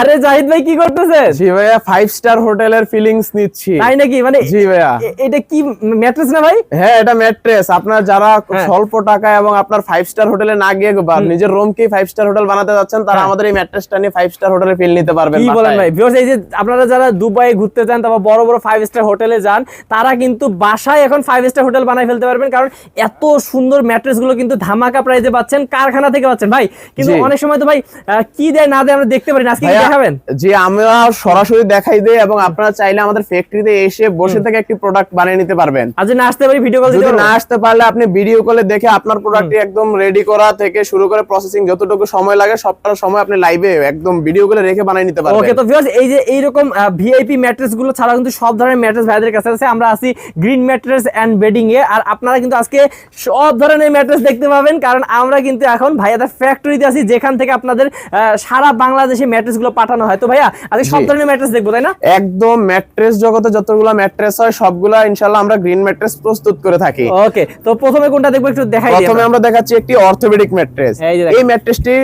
আরে জাহিদ ভাই কি করতেছেন? জি ভাইয়া ফাইভ স্টার হোটেলের ফিলিংস নিচ্ছি। তাই নাকি? মানে জি ভাইয়া। এটা কি ম্যাট্রেস না ভাই? হ্যাঁ এটা ম্যাট্রেস আপনার যারা হ্যাঁ। স্বল্প টাকা এবং আপনার ফাইভ স্টার হোটেলে না গিয়ে বা নিজের রুমকে ফাইভ স্টার হোটেল বানাতে যাচ্ছেন তারা হ্যাঁ। আমাদের এই ম্যাট্রেসটা নিয়ে ফাইভ স্টার হোটেলে ফিল নিতে পারবেন কি বলেন ভাই। ভিউয়ার্স এই যে আপনারা যারা দুবাই ঘুরতে যান তারপর বড় বড় ফাইভ স্টার হোটেলে যান তারা কিন্তু বাসায় এখন ফাইভ স্টার হোটেল বানাই ফেলতে পারবেন কারণ এত সুন্দর ম্যাট্রেসগুলো কিন্তু ধামাকা প্রাইজে পাচ্ছেন কারখানা থেকে পাচ্ছেন ভাই। কিন্তু অনেক সময় তো ভাই কি দেয় না দেয় আমরা দেখতে পারি না। আজকে কি দেখাবেন জি আমরা সরাসরি দেখাই দেই এবং আপনারা চাইলে আমাদের ফ্যাক্টরিতে এসে বসে থেকে একটি প্রোডাক্ট বানিয়ে নিতে পারবেন। আজ না আসতে পারি ভিডিও কল যদি না আসতে পারলে আপনি ভিডিও কলে দেখে আপনার প্রোডাক্টটি একদম রেডি করা থেকে শুরু করে প্রসেসিং যতটুকু সময় লাগে সবটা সময় আপনি লাইভে একদম ভিডিও কলে রেখে বানিয়ে নিতে ওকে তো ভিউয়ার্স এই যে এইরকম ভিআইপি ম্যাট্রেসগুলো ছাড়া কিন্তু সব ধরনের ম্যাট্রেস ভাইদের কাছে আছে। আমরা আছি গ্রিন ম্যাট্রেস এন্ড বেডিং এ। আর আপনারা কিন্তু আজকে সব ধরনের ম্যাট্রেস দেখতে পাবেন কারণ আমরা কিন্তু এখন ভাইয়াদের ফ্যাক্টরিতে আছি যেখান থেকে আপনাদের সারা বাংলাদেশে ম্যাট্রেসগুলো পাঠানো হয়। তো ভাইয়া আজকে সব ধরনের ম্যাট্রেস দেখব তাই না? একদম ম্যাট্রেস জগতে যতগুলো ম্যাট্রেস হয় সবগুলা ইনশাল্লাহ আমরা গ্রিন ম্যাট্রেস প্রস্তুত করে থাকি। ওকে তো প্রথমে কোনটা দেখব একটু দেখাই প্রথমে আমরা। দেখাচ্ছি একটি অর্থোপেডিক ম্যাট্রেস এই যে। ম্যাট্রেসটি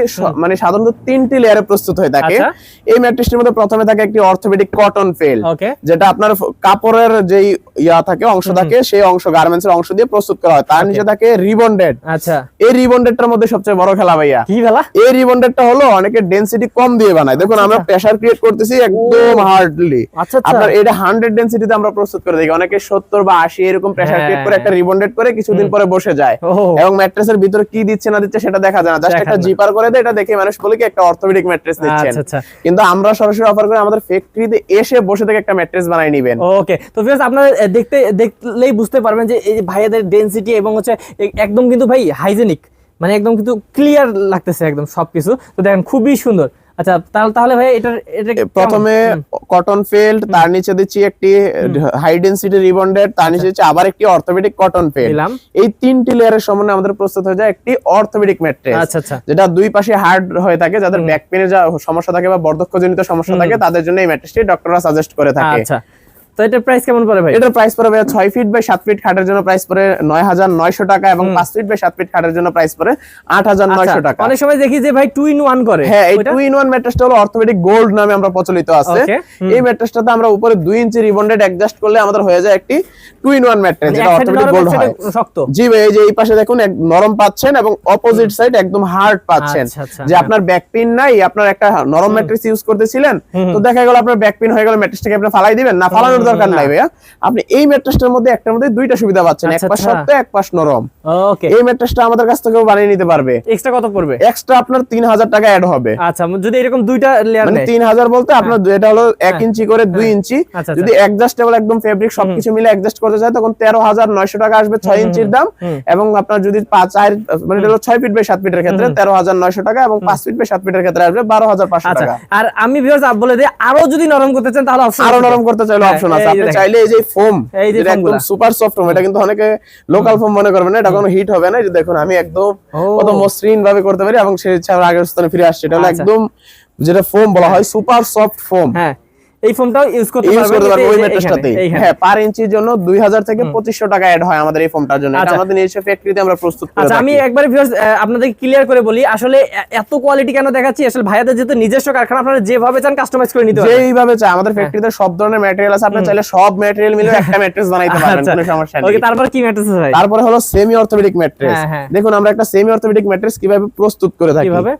মানে সাধারণত তিনটি লেয়ারে প্রস্তুত হয়ে থাকে। আচ্ছা। এই ম্যাট্রেসটির মধ্যে প্রথমে থাকে একটি অর্থোপেডিক কটন ফেল ওকে। যেটা আপনার কাপড়ের যেই ইয়া থাকে অংশ থাকে সেই অংশ গার্মেন্টস এর অংশ দিয়ে প্রস্তুত করা হয়। তার নিচে থাকে রিবন্ডেড আচ্ছা। এই রিবন্ডেডটার মধ্যে সবচেয়ে বড় খেলা ভাইয়া। কি খেলা? এই রিবন্ডেডটা হলো অনেকে ডেনসিটি কম দিয়ে বানায়। দেখুন আমরা প্রেসার ক্রিয়েট করতেছি একদম হার্ডলি আচ্ছা, আচ্ছা। আপনার এটা 100 ডেনসিটিতে আমরা প্রস্তুত করে দেখি। অনেকে 70 বা 80 এরকম প্রেসার হ্যাঁ। ক্রিয়েট করে একটা রিবন্ডেড করে কিছুদিন পরে বসে যায়। এবং ম্যাট্রেসের ভিতরে কি দিচ্ছে না দিচ্ছে সেটা দেখা যায় না। জাস্ট একটা জিপার করে দেয় এটা দেখে মানুষ বলে কি একটা অর্থোপেডিক ম্যাট্রেস আচ্ছা, আচ্ছা। কিন্তু আমরা সরাসরি অফার করে আমাদের ফ্যাক্টরিতে এসে বসে থেকে একটা ম্যাট্রেস বানাই নিবেন। ওকে। তো ভিউয়ার্স আপনারা দেখতে দেখলেই বুঝতে পারবেন যে এই ভাইয়াদের ডেনসিটি এবং হচ্ছে একদম কিন্তু ভাই হাইজেনিক মানে একদম কিন্তু ক্লিয়ার লাগতেছে একদম সবকিছু। তো দেখেন খুবই সুন্দর। আচ্ছা তাহলে তাহলে ভাই এটা এটা প্রথমে কটন ফেল্ড তার নিচে দিচ্ছি একটি হাই ডেন্সিটি রিবন্ডেড তার নিচে দিচ্ছি আবার একটি অর্থোপেডিক কটন ফেল্ড এই তিনটি লেয়ারের সমন্বয়ে আমাদের প্রস্তুত হয়ে যায় একটি অর্থোপেডিক ম্যাট্রেস আচ্ছা, আচ্ছা। যেটা দুই পাশে হার্ড হয়ে থাকে যাদের ব্যাক পেনে যা সমস্যা থাকে বা বর্ধক্যজনিত সমস্যা থাকে তাদের জন্য এই ম্যাট্রেসটি ডক্টররা সাজেস্ট করে থাকে। আচ্ছা। তো এটার প্রাইস কেমন পড়ে ভাই? এটার প্রাইস পড়বে ছয় ফিট বাই সাত ফিট খাটের জন্য প্রাইস পড়ে নয় হাজার নয়শো টাকা এবং পাঁচ ফিট বাই সাত ফিট খাটের জন্য প্রাইস পড়ে আট হাজার আচ্ছা, নয়শো টাকা। অনেক সময় দেখি যে ভাই টু ইন ওয়ান করে। হ্যাঁ এই ওইটা? ইন ওয়ান ম্যাট্রেসটা হলো অর্থোপেডিক গোল্ড নামে আমরা প্রচলিত আছে। এই ম্যাট্রেসটাতে আমরা উপরে ইঞ্চি রিবন্ডেড অ্যাডজাস্ট করলে আমাদের হয়ে যায় একটি ইন ম্যাট্রেস যেটা অর্থোপেডিক নরম, গোল্ড হয়। শক্ত। জি ভাই এই যে এই পাশে দেখুন নরম পাচ্ছেন এবং অপোজিট সাইড একদম হার্ড পাচ্ছেন। আচ্ছা, আচ্ছা, যে। আপনার ব্যাক পেইন নাই আপনার একটা নরম ম্যাট্রেস ইউজ করতেছিলেন তো দেখা গেল আপনার ব্যাক পেইন হয়ে গেল ম্যাট্রেসটাকে আপনি ফালাই দিবেন। না ফালানোর দরকার নাই ভাইয়া। আপনি এই ম্যাট্রেসটার মধ্যে একটার মধ্যে দুইটা সুবিধা পাচ্ছেন এক আচ্ছা, পাশ আচ্ছা। শক্ত এক পাশ নরম। ওকে। এই ম্যাট্রেসটা আমাদের কাছ থেকেও বানিয়ে নিতে পারবে। এক্সট্রা কত পড়বে? এক্সট্রা আপনার তিন হাজার টাকা অ্যাড হবে। আচ্ছা যদি এরকম দুইটা লেয়ার মানে নেয়। তিন হাজার বলতে আপনার এটা হলো এক ইঞ্চি করে দুই ইঞ্চি। আচ্ছা, যদি অ্যাডজাস্টেবল একদম ফেব্রিক সবকিছু মিলে অ্যাডজাস্ট করতে চায় তখন তেরো হাজার নয়শো টাকা আসবে ছয় ইঞ্চির দাম। এবং আপনার যদি পাঁচ চার মানে এটা হলো ছয় ফিট বাই সাত ফিটের ক্ষেত্রে তেরো হাজার নয়শো টাকা এবং পাঁচ ফিট বাই সাত ফিটের ক্ষেত্রে আসবে বারো হাজার পাঁচশো আচ্ছা। টাকা। আর আমি ভিউয়ার্স আপ বলে দিই আরও যদি নরম করতে চান তাহলে অপশন আরও নরম করতে চাইলে হ্যাঁ, অপশন আছে। আপনি চাইলে এই যে ফোম যেটা একদম সুপার সফট ফোম এটা কিন্তু অনেকে লোকাল ফোম মনে করবে না এটা কোনো হিট হবে না। এই যে দেখুন আমি একদম কত মসৃণ ভাবে করতে পারি এবং ছাড়া আগের স্থানে ফিরে আসছে। এটা হলো আচ্ছা। একদম যেটা ফোম বলা হয় সুপার সফট ফোম হ্যাঁ। এই ফোমটাও ইউজ করতে পারবেন ওই ম্যাট্রেসটাতেই। হ্যাঁ পার ইঞ্চির জন্য 2000 থেকে 2500 টাকা অ্যাড হয় আমাদের এই ফোমটার জন্য। এটা আচ্ছা। আমাদের নিজস্ব ফ্যাক্টরিতে আমরা প্রস্তুত করে আচ্ছা আমি একবার ভিউয়ার্স আপনাদের ক্লিয়ার করে বলি আসলে এত কোয়ালিটি কেন দেখাচ্ছি? আসলে ভাইয়াদের যেহেতু নিজস্ব কারখানা আপনারা যেভাবে চান কাস্টমাইজ করে নিতে পারবেন। যেইভাবে চাই আমাদের ফ্যাক্টরিতে সব ধরনের ম্যাটেরিয়াল আছে আপনি চাইলে সব ম্যাটেরিয়াল মিলে একটা ম্যাট্রেস বানাইতে পারবেন আচ্ছা কোনো সমস্যা নেই। ওকে তারপর কি ম্যাট্রেস ভাই? তারপরে হলো সেমি অর্থোপেডিক ম্যাট্রেস। দেখুন আমরা একটা সেমি অর্থোপেডিক ম্যাট্রেস কীভাবে প্রস্তুত করে থাকি। কীভাবে।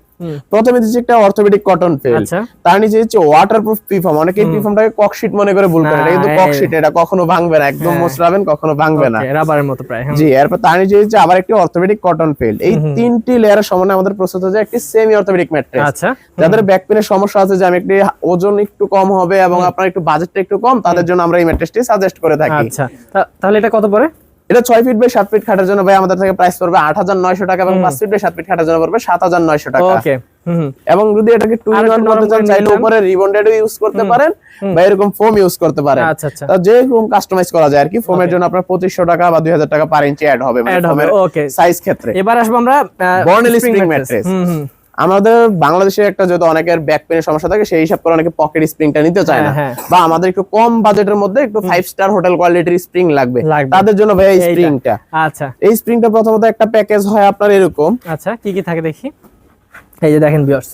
প্রথমে দিচ্ছি একটা অর্থোপেডিক কটন ফেল। তার নিচে হচ্ছে ওয়াটারপ্রুফ পিফর্ম অনেকে পিফর্মটাকে ককশিট মনে করে ভুল করে কিন্তু ককশিট এটা কখনো ভাঙবে না একদম হ্যাঁ। মোচড়াবেন কখনো ভাঙবে না। রাবারের মতো প্রায়। জি এরপর তার নিচে হচ্ছে আবার একটি অর্থোপেডিক কটন ফেল এই তিনটি লেয়ারের সমন্বয়ে আমাদের প্রস্তুত হচ্ছে একটি সেমি অর্থোপেডিক ম্যাট্রেস আচ্ছা যাদের ব্যাক পেনের সমস্যা আছে যে আমি একটি ওজন একটু কম হবে এবং আপনার একটু বাজেটটা একটু কম তাদের জন্য আমরা এই ম্যাট্রেসটি সাজেস্ট করে থাকি। আচ্ছা তাহলে এটা কত পড়ে? এটা ছয় ফিট বাই সাত ফিট খাটার জন্য ভাই আমাদের থেকে প্রাইস পড়বে আট হাজার নয়শো টাকা এবং পাঁচ ফিট বাই সাত ফিট খাটের জন্য পড়বে সাত হাজার নয়শো টাকা। এবং যদি এটাকে টু ইন ওয়ান করতে চান চাইলে উপরে রিবন্ডেডও ইউজ করতে পারেন বা এরকম ফোম ইউজ করতে পারেন। আচ্ছা, আচ্ছা। তা যেরকম কাস্টমাইজ করা যায় আর কি ফোমের জন্য আপনার পঁচিশশো টাকা বা দুই হাজার টাকা পার ইঞ্চি অ্যাড হবে Add হবে, সাইজ ক্ষেত্রে। এবার আসব আমরা বর্নেল স্প্রিং ম্যাট্রেস আমাদের বাংলাদেশে একটা যদি অনেকের ব্যাক পেনের সমস্যা থাকে সেই হিসাব করে অনেকে পকেট স্প্রিংটা নিতে চায় না। হ্যাঁ, বা আমাদের একটু কম বাজেটের মধ্যে একটু ফাইভ স্টার হোটেল কোয়ালিটির স্প্রিং লাগবে। লাগবে। তাদের জন্য ভাই এই স্প্রিংটা আচ্ছা। এই স্প্রিংটা প্রথমত একটা প্যাকেজ হয় আপনার এরকম। আচ্ছা কি কি থাকে দেখি? এই যে দেখেন ভিউয়ার্স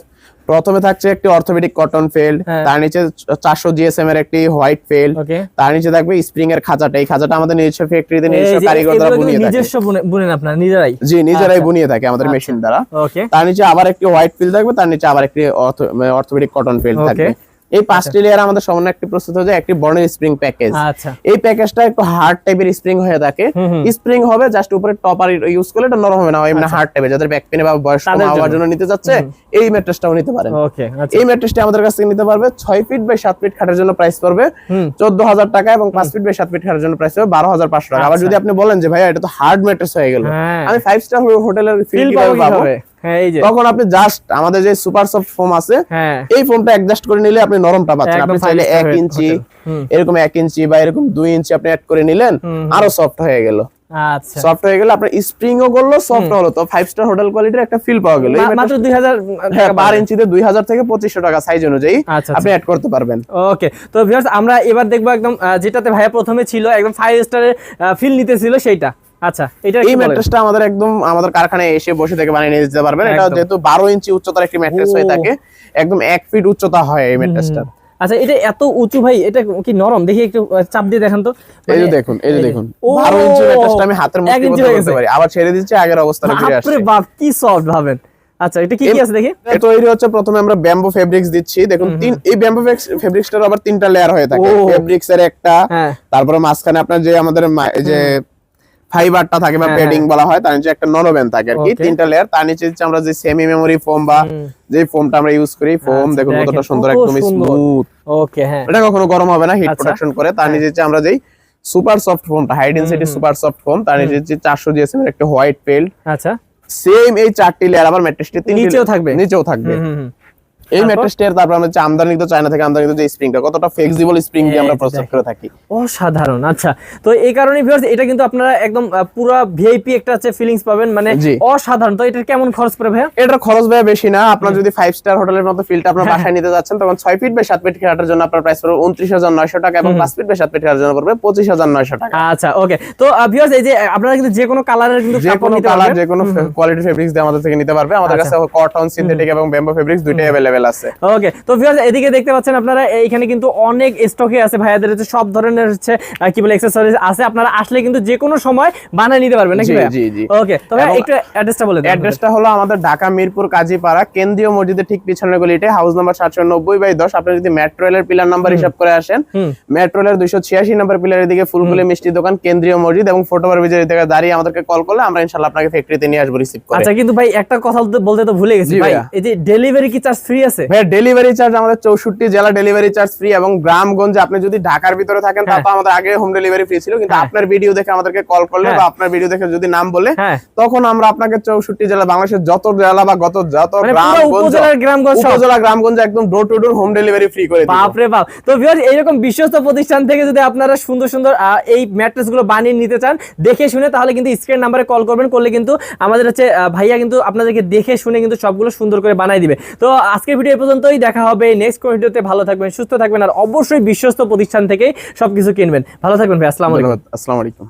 প্রথমে থাকছে একটি অর্থোপেডিক কটন ফেল্ড হ্যাঁ। তার নিচে চারশো জিএসএম এর একটি হোয়াইট ফেল্ড তার নিচে থাকবে স্প্রিং এর খাঁচাটা এই খাঁচাটা আমাদের নিজস্ব ফ্যাক্টরিতে নিজস্ব কারিগর দ্বারা বুনিয়ে থাকে নিজস্ব বুনেন আপনারা নিজেরাই জি নিজেরাই আচ্ছা। বুনিয়ে থাকে আমাদের আচ্ছা। মেশিন দ্বারা তার নিচে আবার একটি হোয়াইট ফিল্ড থাকবে তার নিচে আবার একটি অর্থোপেডিক কটন ফিল্ড. থাকবে এই পাঁচটি লেয়ার আমাদের সামনে একটি প্রস্তুত হয়ে যায় একটি বর্ণের স্প্রিং প্যাকেজ আচ্ছা। এই প্যাকেজটা একটু হার্ড টাইপের স্প্রিং হয়ে থাকে। স্প্রিং হবে জাস্ট উপরে টপার ইউজ করলে এটা নরম হবে না এমনি হার্ড টাইপের যাদের ব্যাক পেনে বা বয়স্ক তাদের মা জন্য। নিতে যাচ্ছে এই ম্যাট্রেসটাও নিতে পারেন। ওকে আচ্ছা। এই ম্যাট্রেসটি আমাদের কাছ থেকে নিতে পারবে ছয় ফিট বাই সাত ফিট খাটের জন্য প্রাইস পড়বে। চোদ্দ হাজার টাকা এবং পাঁচ ফিট বাই সাত ফিট খাটের জন্য প্রাইস হবে বারো হাজার পাঁচশো টাকা। আবার আচ্ছা। যদি আপনি বলেন যে ভাইয়া এটা তো হার্ড ম্যাট্রেস হয়ে গেল। হ্যাঁ। আমি ফাইভ স্টার হোটেলের ফিল পাবো তখন আপনি জাস্ট আমাদের যে সুপার সফট ফোম আছে হ্যাঁ। এই ফোমটা অ্যাডজাস্ট করে নিলে আপনি নরমটা পাচ্ছেন। আপনি চাইলে এক। ইঞ্চি এরকম এক ইঞ্চি বা এরকম দুই ইঞ্চি আপনি অ্যাড করে নিলেন আরও সফট হয়ে গেল। আচ্ছা। সফট হয়ে গেল আপনার স্প্রিংও করল সফট হলো। তো ফাইভ স্টার হোটেল কোয়ালিটির একটা ফিল পাওয়া গেল। মাত্র হ্যাঁ পার ইঞ্চিতে দুই হাজার থেকে পঁচিশশো টাকা সাইজ অনুযায়ী আচ্ছা, আপনি অ্যাড করতে পারবেন। ওকে তো ভিউয়ার্স আমরা এবার দেখব একদম যেটাতে ভাইয়া প্রথমে ছিল একদম ফাইভ স্টারের ফিল নিতে ছিল সেইটা। আচ্ছা এটা এই ম্যাট্রেসটা আমাদের একদম আমাদের কারখানায় এসে বসে থেকে বানিয়ে নিয়ে পারবেন। এটা যেহেতু বারো ইঞ্চি উচ্চতার একটি ম্যাট্রেস হয়ে থাকে একদম এক ফিট উচ্চতা হয় এই ম্যাট্রেসটা আচ্ছা এটা এত উঁচু ভাই এটা কি নরম? দেখি একটু চাপ দিয়ে দেখান তো। এই যে মানে- দেখুন এই যে দেখুন। ও, বারো ইঞ্চি ম্যাট্রেসটা আমি হাতের এক মধ্যে ইঞ্চি করতে পারি। আবার ছেড়ে দিচ্ছি আগের অবস্থানে ফিরে আসছে। বাপরে বাপ কি সফট ভাবেন। আচ্ছা এটা কি কি আছে দেখি? তৈরি হচ্ছে প্রথমে আমরা ব্যাম্বো ফেব্রিক্স দিচ্ছি। দেখুন তিন এই ব্যাম্বো ফেব্রিক্সটার আবার তিনটা লেয়ার হয়ে থাকে। ও। ফেব্রিক্স এর একটা হ্যাঁ। তারপরে মাঝখানে আপনার যে আমাদের যে ফাইবারটা থাকে বা হ্যাঁ, প্যাডিং বলা হয় তার নিচে একটা নরবেন থাকে আর কি. তিনটা লেয়ার তার নিচে আমরা যে সেমি মেমোরি ফোম বা যে ফোমটা আমরা ইউজ করি ফোম আচ্ছা, দেখুন কতটা সুন্দর একদম স্মুথ ওকে হ্যাঁ। এটা কখনো গরম হবে না হিট আচ্ছা। প্রোটেকশন করে। তার নিচে হচ্ছে আমরা যেই super soft ফোমটা high density super soft foam তার নিচে হচ্ছে চারশো জিএসএম এর একটা হোয়াইট পেল্ট আচ্ছা। সেম এই চারটি লেয়ার আবার ম্যাট্রেসটি তিনটি নিচেও থাকবে? নিচেও থাকবে। এই তারপর? ম্যাট্রেসটির তারপর আমরা হচ্ছে আমদানিকৃত চায়না থেকে আমদানিকৃত যে স্প্রিংটা কতটা ফ্লেক্সিবল স্প্রিং দিয়ে আমরা প্রস্তুত করে থাকি। অসাধারণ আচ্ছা। তো এই কারণে ভিউয়ার্স এটা কিন্তু আপনারা একদম পুরা ভিআইপি একটা আছে ফিলিংস পাবেন মানে অসাধারণ। তো এটার কেমন খরচ পড়ে ভাইয়া? এটার খরচ ব্যয় বেশি না। আপনার যদি ফাইভ স্টার হোটেলের মতো ফিলটা আপনার বাসায় নিতে যাচ্ছেন তখন ছয় ফিট বাই সাত ফিট খাটার জন্য আপনার প্রাইস পড়বে উনত্রিশ হাজার নয়শো টাকা এবং পাঁচ ফিট বাই সাত ফিট খাটার জন্য পড়বে পঁচিশ হাজার নয়শো টাকা। আচ্ছা ওকে তো ভিউয়ার্স এই যে আপনারা কিন্তু যে কোনো কালারের কিন্তু যে কোনো কালার যে কোনো কোয়ালিটি ফেব্রিক্স দিয়ে আমাদের থেকে নিতে পারবে। আমাদের কাছে আচ্ছা। কটন সিনথেটিক এবং বেম্বো ফেব্রিক্স দুইটাই অ্যাভেলেবেল আছে। ওকে তো ভিউয়ার্স এদিকে দেখতে পাচ্ছেন আপনারা এইখানে কিন্তু অনেক স্টকে আছে ভাইয়াদের হচ্ছে সব ধরনের হচ্ছে কি বলে অ্যাকসেসরিজ আছে। আপনারা আসলে কিন্তু যে কোনো সময় বানিয়ে নিতে পারবেন নাকি জি, জি, জি। ওকে তবে এবং- একটু অ্যাড্রেসটা বলে দেন অ্যাড্রেসটা হলো আমাদের ঢাকা মিরপুর কাজীপাড়া কেন্দ্রীয় মসজিদের ঠিক পিছনের গলিতে হাউস নাম্বার সাতশো নব্বই বাই দশ। আপনি যদি মেট্রো রেলের পিলার নাম্বার হিসাব করে আসেন। মেট্রো রেলের দুইশো ছিয়াশি নাম্বার পিলারের দিকে ফুলগুলি মিষ্টি দোকান কেন্দ্রীয় মসজিদ এবং ফটোবার বিজয় থেকে দাঁড়িয়ে আমাদেরকে কল করলে আমরা ইনশাল্লাহ আপনাকে ফ্যাক্টরিতে নিয়ে আসব রিসিভ করে। আচ্ছা কিন্তু ভাই একটা কথা বলতে- তো ভুলে গেছি ভাই। এই যে ডেলিভারি কি চার্জ ফ্রি আছে ভাইয়া ডেলিভারি চার্জ আমাদের চৌষট্টি জেলা ডেলিভারি চার্জ ফ্রি এবং গ্রামগঞ্জে আপনি যদি ঢাকার ভিতরে থাকেন তা হ্যাঁ। তো আমাদের আগে হোম ডেলিভারি ফ্রি ছিল কিন্তু হ্যাঁ। আপনার ভিডিও দেখে আমাদেরকে কল করলে হ্যাঁ। বা আপনার ভিডিও দেখে যদি নাম বলে তখন আমরা আপনাকে চৌষট্টি জেলা বাংলাদেশের যত জেলা বা গত যত মানে গ্রামগঞ্জ গ্রামগঞ্জ উপজেলা গ্রামগঞ্জ একদম door to door home delivery free করে দিব বাপ রে বাপ তো ভিউয়ার্স এইরকম বিশ্বস্ত প্রতিষ্ঠান থেকে যদি আপনারা সুন্দর সুন্দর এই ম্যাট্রেসগুলো বানিয়ে নিতে চান দেখে শুনে তাহলে কিন্তু স্ক্রিন নাম্বারে কল করবেন করলে কিন্তু আমাদের হচ্ছে ভাইয়া কিন্তু আপনাদেরকে দেখে শুনে কিন্তু সবগুলো সুন্দর করে বানাই দিবে তো আজকের ভিডিও পর্যন্তই। দেখা হবে নেক্সট কোন ভিডিওতে। ভালো থাকবেন, সুস্থ থাকবেন, আর অবশ্যই বিশ্বস্ত প্রতিষ্ঠান থেকে সবকিছু কিনবেন। ভালো থাকবেন ভাই, আসসালামু আলাইকুম। আসসালামু আলাইকুম।